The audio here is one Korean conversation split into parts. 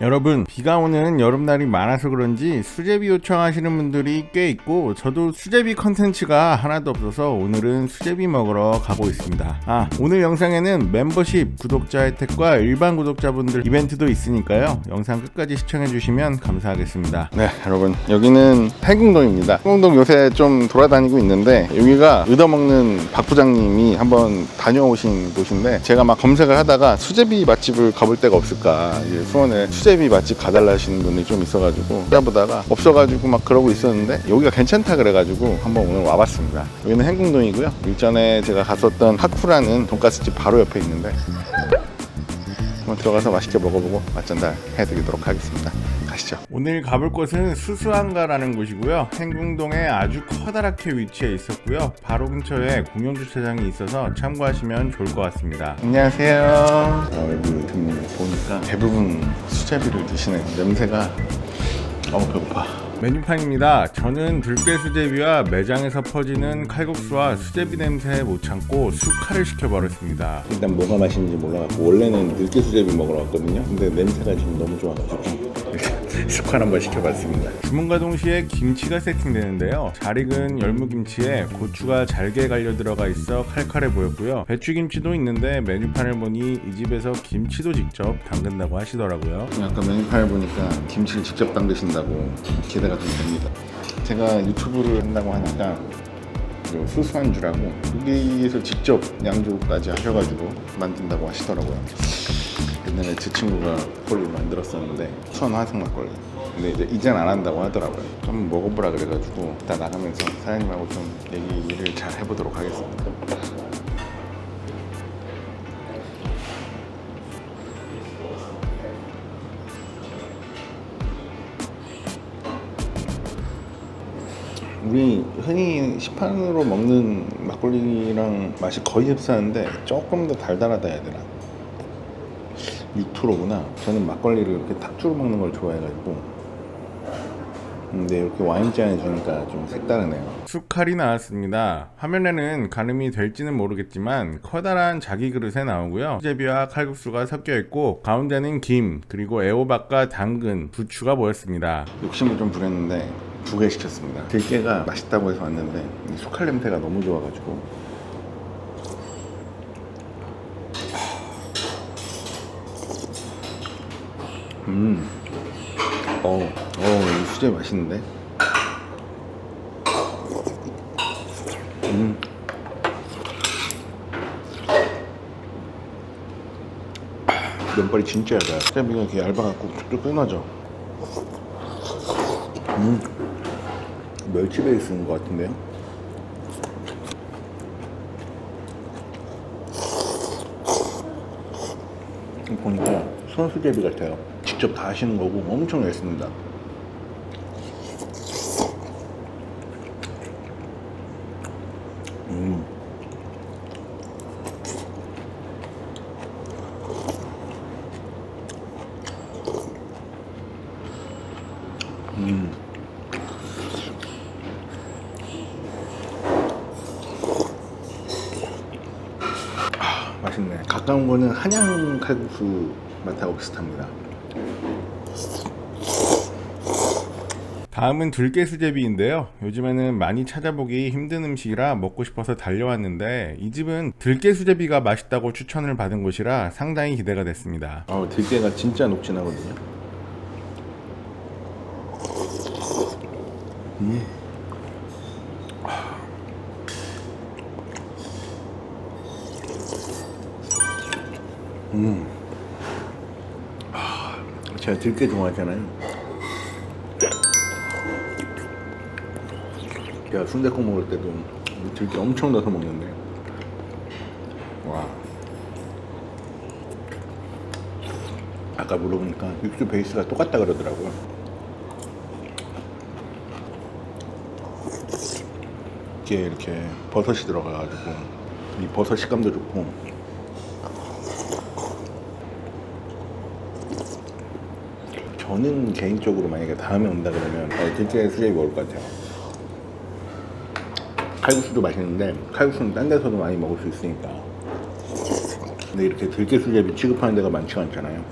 여러분 비가 오는 여름날이 많아서 그런지 수제비 요청하시는 분들이 꽤 있고 저도 수제비 컨텐츠가 하나도 없어서 오늘은 수제비 먹으러 가고 있습니다. 아 오늘 영상에는 멤버십 구독자 혜택과 일반 구독자분들 이벤트도 있으니까요. 영상 끝까지 시청해 주시면 감사하겠습니다. 네 여러분 여기는 해궁동입니다. 해궁동 요새 좀 돌아다니고 있는데 여기가 얻어먹는 박 부장님이 한번 다녀오신 곳인데 제가 막 검색을 하다가 수제비 맛집을 가볼 데가 없을까 수원에 수제비 맛집 가달라 하시는 분이 좀 있어가지고 찾아보다가 없어가지고 막 그러고 있었는데 여기가 괜찮다 그래가지고 한번 오늘 와봤습니다. 여기는 행궁동이고요. 일전에 제가 갔었던 하쿠라는 돈가스집 바로 옆에 있는데 한번 들어가서 맛있게 먹어보고 맛전달 해드리도록 하겠습니다. 가시죠. 오늘 가볼 곳은 수수한가라는 곳이고요. 행궁동에 아주 커다랗게 위치해 있었고요. 바로 근처에 공영 주차장이 있어서 참고하시면 좋을 것 같습니다. 안녕하세요. 아, 여기 보니까 대부분 수제비를 드시는 냄새가 어우 배고파 메뉴판입니다. 저는 들깨 수제비와 매장에서 퍼지는 칼국수와 수제비 냄새에 못 참고 수카를 시켜버렸습니다. 일단 뭐가 맛있는지 몰라갖고 원래는 들깨 수제비 먹으러 왔거든요. 근데 냄새가 지금 너무 좋아가지고 수칼 한번 시켜봤습니다. 주문과 동시에 김치가 세팅되는데요. 잘 익은 열무김치에 고추가 잘게 갈려 들어가 있어 칼칼해 보였고요. 배추김치도 있는데 메뉴판을 보니 이 집에서 김치도 직접 담근다고 하시더라고요. 아까 메뉴판을 보니까 김치를 직접 담그신다고 기대가 좀 됩니다. 제가 유튜브를 한다고 하니까 그 수수한 줄하고 여기에서 직접 양조까지 하셔가지고 만든다고 하시더라고요. 옛날에 제 친구가 막걸리 만들었었는데 선화성 막걸리. 근데 이제 이젠 안 한다고 하더라고요. 한번 먹어보라 그래가지고 이따 나가면서 사장님하고 좀 얘기를 잘 해보도록 하겠습니다. 우리 흔히 시판으로 먹는 막걸리랑 맛이 거의 흡사한데 조금 더 달달하다 해야 되나? 육투로구나. 저는 막걸리를 이렇게 탁주로 먹는 걸 좋아해가지고. 근데 이렇게 와인잔에 주니까 좀 색다르네요. 수칼이 나왔습니다. 화면에는 가늠이 될지는 모르겠지만 커다란 자기 그릇에 나오고요. 수제비와 칼국수가 섞여 있고 가운데는 김 그리고 애호박과 당근, 부추가 보였습니다. 욕심을 좀 부렸는데 두 개 시켰습니다. 들깨가 맛있다고 해서 왔는데 이 수칼 냄새가 너무 좋아가지고 음. 어, 어, 이 수제 맛있는데? 음. 아, 면발이 진짜 얇아요. 수제비가 이렇게 얇아갖고 툭툭 끊어져. 음. 멸치 베이스인 것 같은데요? 보니까 손수제비 같아요. 직접 다 하시는 거고 엄청 얇습니다. 음. 음. 아, 맛있네. 가까운 거는 한양 칼국수 맛하고 비슷합니다. 다음은 들깨 수제비인데요. 요즘에는 많이 찾아보기 힘든 음식이라 먹고 싶어서 달려왔는데 이 집은 들깨 수제비가 맛있다고 추천을 받은 곳이라 상당히 기대가 됐습니다. 어, 들깨가 진짜 녹진하거든요. 음. 음. 아, 제가 들깨 좋아하잖아요. 제가 순대국 먹을 때도 들깨 엄청 넣어서 먹는데. 와. 아까 물어보니까 육수 베이스가 똑같다 그러더라고요. 이게 이렇게 버섯이 들어가가지고 이 버섯 식감도 좋고 저는 개인적으로 만약에 다음에 온다 그러면 어, 들깨 수제비 먹을 것 같아요 칼국수도 맛있는데 칼국수는 딴 데서도 많이 먹을 수 있으니까 근데 이렇게 들깨 수제비 취급하는 데가 많지가 않잖아요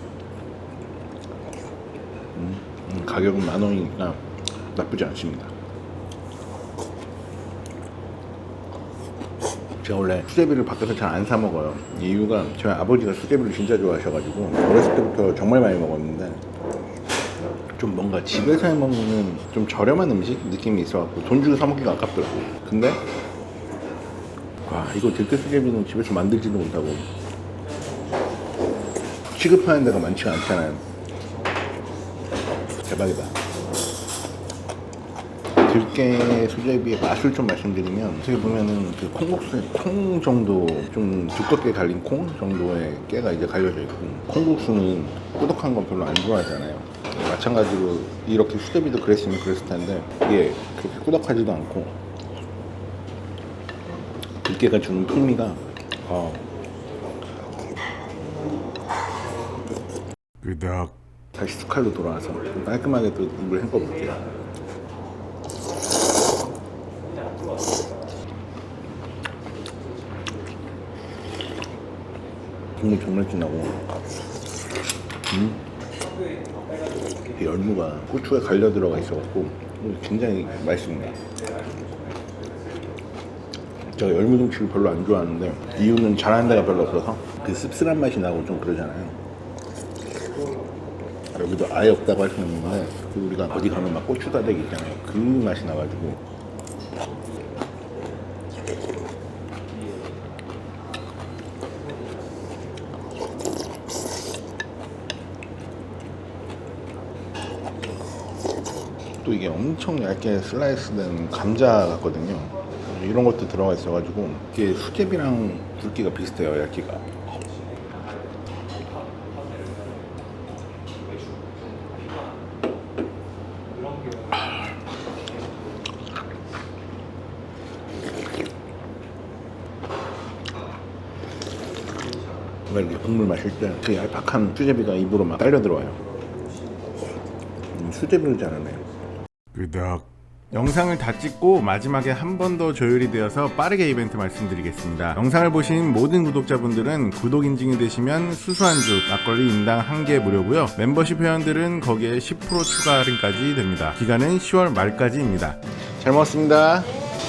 음, 음, 가격은 만 원이니까 나쁘지 않습니다. 제가 원래 수제비를 밖에서 잘 안 사 먹어요. 이유가 저희 아버지가 수제비를 진짜 좋아하셔가지고 어렸을 때부터 정말 많이 먹었는데 좀 뭔가 집에서 해 먹는 좀 저렴한 음식 느낌이 있어갖고 돈 주고 사 먹기가 아깝더라고. 근데 와 이거 들깨 수제비는 집에서 만들지도 못하고 취급하는 데가 많지가 않잖아요. 대박이다. 들깨 수제비의 맛을 좀 말씀드리면 어떻게 보면은 그 콩국수의 콩 정도 좀 두껍게 갈린 콩 정도의 깨가 이제 갈려져 있고 콩국수는 꾸덕한 건 별로 안 좋아하잖아요. 마찬가지로 이렇게 수제비도 그랬으면 그랬을 텐데 이게 그렇게 꾸덕하지도 않고 들깨가 주는 풍미가 어. 끄덕 다시 스칼로 돌아와서 좀 깔끔하게 또 입을 헹궈볼게요. 국물 정말 진하고 음. 이 열무가 고추에 갈려 들어가 있어갖고 굉장히 맛있습니다. 제가 열무 김치를 별로 안 좋아하는데 이유는 잘하는 데가 별로 없어서 그 씁쓸한 맛이 나고 좀 그러잖아요. 여기도 아예 없다고 할 수는 있는데 그 우리가 어디 가면 막 고추 다대기 있잖아요. 그 맛이 나가지고 또 이게 엄청 얇게 슬라이스된 감자 같거든요. 이런 것도 들어가 있어가지고 이게 수제비랑 굵기가 비슷해요, 얇기가. 이렇게 국물 마실 때 그 얄팍한 수제비가 입으로 막 딸려 들어와요. 음, 수제비를 잘하네요. 끄덕. 영상을 다 찍고 마지막에 한 번 더 조율이 되어서 빠르게 이벤트 말씀드리겠습니다. 영상을 보신 모든 구독자분들은 구독 인증이 되시면 수수한주 막걸리 인당 한 개 무료고요. 멤버십 회원들은 거기에 10% 추가 할인까지 됩니다. 기간은 10월 말까지입니다. 잘 먹었습니다.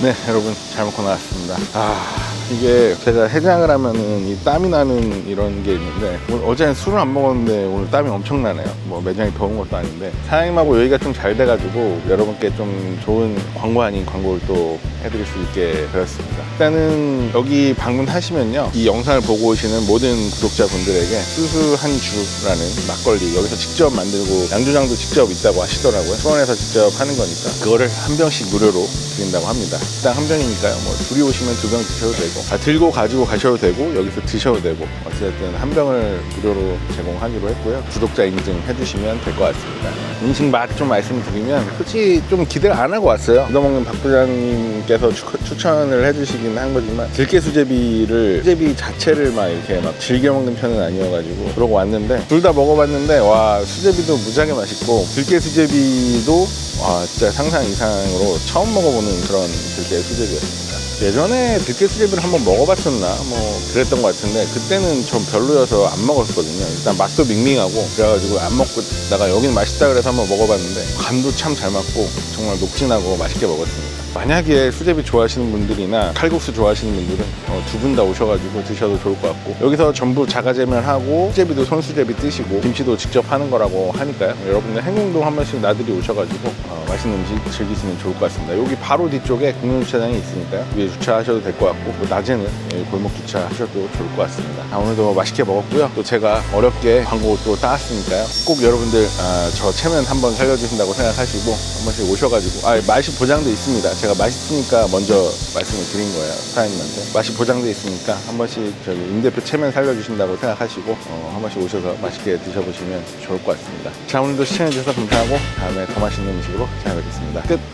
네, 여러분 잘 먹고 나왔습니다. 아, 이게 제가 해장을 하면은 이 땀이 나는 이런 게 있는데 오늘 어제는 술을 안 먹었는데 오늘 땀이 엄청 나네요. 뭐 매장이 더운 것도 아닌데 사장님하고 여기가 좀 잘 돼가지고 여러분께 좀 좋은 광고 아닌 광고를 또 해드릴 수 있게 되었습니다. 일단은 여기 방문하시면요 이 영상을 보고 오시는 모든 구독자분들에게 수수한 주라는 막걸리 여기서 직접 만들고 양조장도 직접 있다고 하시더라고요. 수원에서 직접 하는 거니까 그거를 한 병씩 무료로 드린다고 합니다. 일단 한 병이니까요. 뭐 둘이 오시면 두 병 드셔도 되고 아, 들고 가지고 가셔도 되고 여기서 드셔도 되고 어쨌든 한 병을 무료로 제공하기로 했고요. 구독자 인증 해주시면 될 것 같습니다. 음식 맛 좀 말씀드리면 솔직히 좀 기대를 안 하고 왔어요. 얻어먹는 박 부장님께서 추, 천을 해주시긴 한 거지만 들깨 수제비를 수제비 자체를 막 이렇게 막 즐겨 먹는 편은 아니어가지고 그러고 왔는데 둘 다 먹어봤는데 와 수제비도 무지하게 맛있고 들깨 수제비도 와 진짜 상상 이상으로 처음 먹어보는 그런 들깨 수제비였습니다. 예전에 들깨 수제비를 한번 먹어봤었나 뭐 그랬던 것 같은데 그때는 좀 별로여서 안 먹었거든요. 일단 맛도 밍밍하고 그래가지고 안 먹고 다가 여긴 맛있다 그래서 한번 먹어봤는데 간도 참 잘 맞고 정말 녹진하고 맛있게 먹었습니다. 만약에 수제비 좋아하시는 분들이나 칼국수 좋아하시는 분들은 어, 두분 다 오셔가지고 드셔도 좋을 것 같고 여기서 전부 자가제면하고 수제비도 손수제비 뜨시고 김치도 직접 하는 거라고 하니까요. 여러분들 행궁동 한 번씩 나들이 오셔가지고 어, 맛있는 음식 즐기시면 좋을 것 같습니다. 여기 바로 뒤쪽에 국민주차장이 있으니까요. 위에 주차하셔도 될 것 같고 뭐 낮에는 여기 골목 주차하셔도 좋을 것 같습니다. 아, 오늘도 맛있게 먹었고요. 또 제가 어렵게 광고 또 따왔으니까요. 꼭 여러분들 아, 저 체면 한번 살려주신다고 생각하시고 한 번씩 오셔가지고 아, 맛이 보장돼 있습니다. 제가 맛있으니까 먼저 말씀을 드린 거예요. 사장님한테 맛이 보장돼 있으니까 한 번씩 저기 임 대표 체면 살려주신다고 생각하시고 어, 한 번씩 오셔서 맛있게 드셔보시면 좋을 것 같습니다. 자 오늘도 시청해주셔서 감사하고 다음에 더 맛있는 음식으로 찾아뵙겠습니다. 끝.